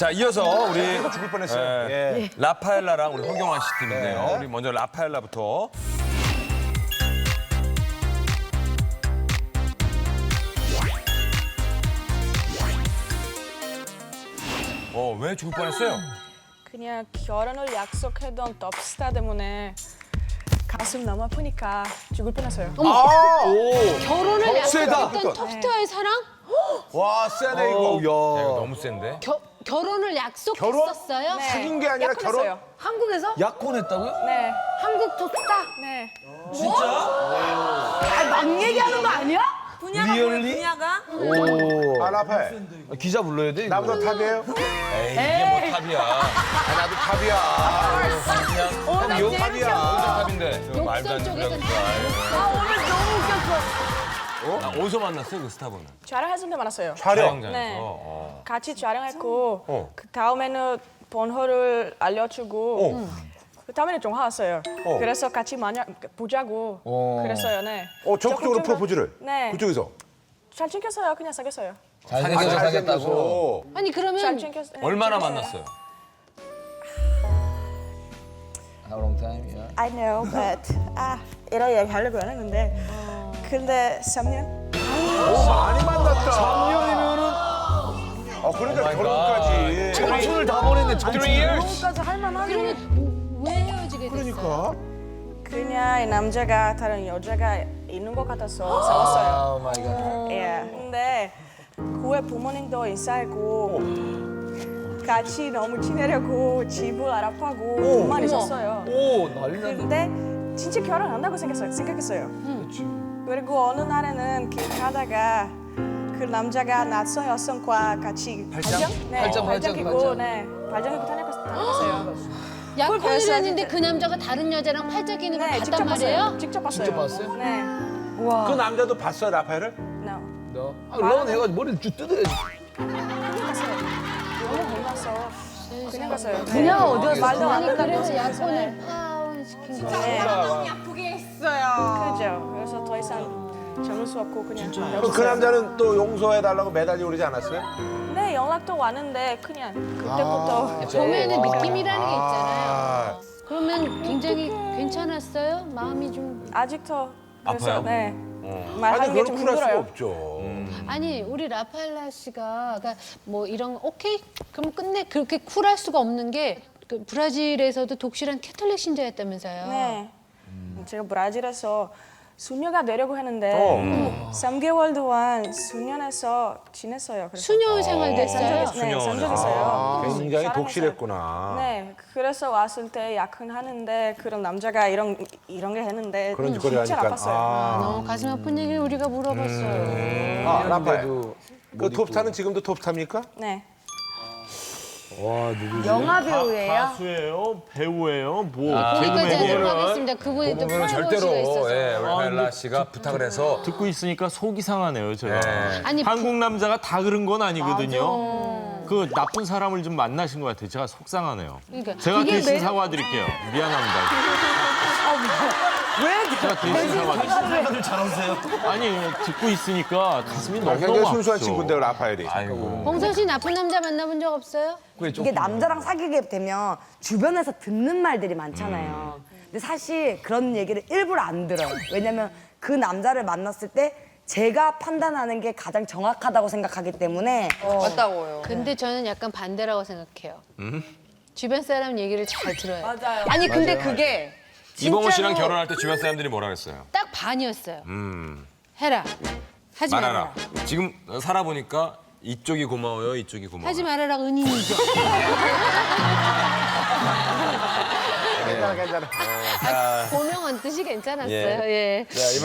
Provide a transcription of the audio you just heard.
자, 이어서 우리 죽을 뻔했어요. 예. 예. 라파엘라랑 우리 허경환 씨 팀인데요. 네. 우리 먼저 라파엘라부터. 어, 왜 죽을 뻔했어요? 그냥 결혼을 약속했던 덥스타 때문에 가슴 너무 아프니까 죽을 뻔했어요. 결혼을 세다. 약속했던 톱스타의 사랑? 와, 세네, 야, 이거. 이거 너무 센데? 겨, 결혼을 약속했었어요? 네. 사귄 게 아니라 결혼? 약혼했어요. 한국에서? 약혼했다고요? 네, 한국 톱스타? 네. 아, 막 얘기하는 거 아니야? 분야가 뭐예요, 분야가? 아, 라파엘. 아, 기자 불러야 돼. 이거. 나보다 탑이에요? 에이, 이게 뭐 탑이야. 아, 나도 탑이야. 그냥 형, 탑이야. 탑인데. 저 말도 안 욕설 되는 쪽에서 소리. 아, 오늘 너무 웃겼어. 아, 어디서 만났어요, 그 스타분은? 촬영했을 때 만났어요. 촬영. 촬영 장에서. 네. 어. 같이 촬영했고 어. 그 다음에는 번호를 알려주고 어. 그 다음에는 전화 왔어요. 어. 그래서 같이 만나 보자고 어. 그랬어요. 네. 어, 적극적으로 프로포즈를? 네. 그쪽에서? 잘 챙겼어요. 그냥 사귀었어요. 잘생겨서 사겠다고. 아니 잘 그러면 챙겼어요. 얼마나 챙겼어요. 만났어요? How long time? Yeah. I know, but 아 이런 얘기 하려고 안 했는데 근데 3년? 오, 많이 만났다. 3년이면은. 어, 그러니까 결혼까지. 청춘을 다 보냈네. 청춘. 여기까지 할만하네. 그러면 왜 헤어지게 됐어요? 그러니까. 그냥 이 남자가 다른 여자가 있는 것 같아서 싸웠어요. 오 마이 갓. 예. 근데 그 후에 부모님도 인사했고 같이 너무 지내려고 집을 알아보고 돈만 있었어요. 오 난리 났네. 근데 진짜 결혼한다고 생각했어요. 생각했어요. 그 리고 어느 날에는 길 가다가 그 남자가 낯선 여성과 같이 발장? 네, 발장, 발장, 끼고 발장. 네, 발장 끼고 다녔- 다녔어요. 약혼을 했는데. 그 남자가 다른 여자랑 팔짱 끼는 걸 네, 봤단 직접 말이에요? 봤어요. 직접 봤어요. 직접 봤어요? 네. 그 남자도 봤어요, 라파엘을? No. 너. 아, 런 해가지고 머리를 쭉 뜯어야지. 그냥 갔어요. 너무 몰랐어. 그냥 갔어요. 그냥 어디였어? 말도 안 되는 그래서 거지. 약혼을 파 수 없고 그냥 그 헤어졌어요. 남자는 또 용서해달라고 매달리고 그러지 않았어요? 네, 연락도 왔는데 그냥 그때부터 봄에는 느낌이라는 게 있잖아요. 아, 그러면 굉장히 괜찮았어요? 마음이 좀 아직도 그래서 아파요? 네. 아니, 말하는 게 그건 좀 쿨할 수가 힘들어요. 없죠. 아니 우리 라파엘라 씨가 그러니까 뭐 이런 거 오케이 그럼 끝내 그렇게 쿨할 수가 없는 게그 브라질에서도 독실한 캐톨릭 신자였다면서요. 네. 제가 브라질에서 수녀가 되려고 했는데 어. 3개월 동안 수녀에서 지냈어요. 그래서 수녀 생활도 했어요. 산적, 네, 산적했어요. 아, 굉장히 독실했구나. 네, 그래서 왔을 때 약혼하는데 그런 남자가 이런 이런 게 했는데 그런 짓거리 진짜 하니까. 아팠어요. 아, 아, 너무 가슴 아픈 얘기를 우리가 물어봤어요. 아 라파엘. 그래도 그 톱스타는 지금도 톱스타입니까? 네. 영화 배우예요? 가수예요? 배우예요? 뭐 거기까지 하도록 개그맨이에요? 하겠습니다. 그분이 또 보면은 프라이버시가 절대로 있어서. 예, 우리 파엘라 씨가 부탁을 해서 듣고 있으니까 속이 상하네요, 제가. 아니, 한국 남자가 다 그런 건 아니거든요. 그 나쁜 사람을 좀 만나신 것 같아요. 제가 속상하네요. 그러니까 제가 그게 대신 매력- 사과드릴게요. 미안합니다. 왜 제가 대신 사과드릴게요. 아니 듣고 있으니까 가슴이 아, 너무 굉장히 순수한 아프죠. 친구인데요, 라파엘이. 아이고. 봉선 씨 나쁜 남자 만나본 적 없어요? 이게 남자랑 사귀게 되면 주변에서 듣는 말들이 많잖아요. 근데 사실 그런 얘기를 일부러 안 들어요. 왜냐면 그 남자를 만났을 때 제가 판단하는 게 가장 정확하다고 생각하기 때문에 맞다고요. 근데 저는 약간 반대라고 생각해요. 주변 사람 얘기를 잘 들어요. 맞아요. 아니 근데 그게 이봉호 씨랑 진짜로 결혼할 때 주변 사람들이 뭐라 그랬어요? 딱 반이었어요. 음. 해라. 하지 말하라. 말아라. 지금 살아보니까 이쪽이 고마워요, 이쪽이 고마워요. 하지 말아라 은인이죠. 괜찮아, 괜찮아. 고명한 뜻이 괜찮았어요. 예. 예. 자, 이번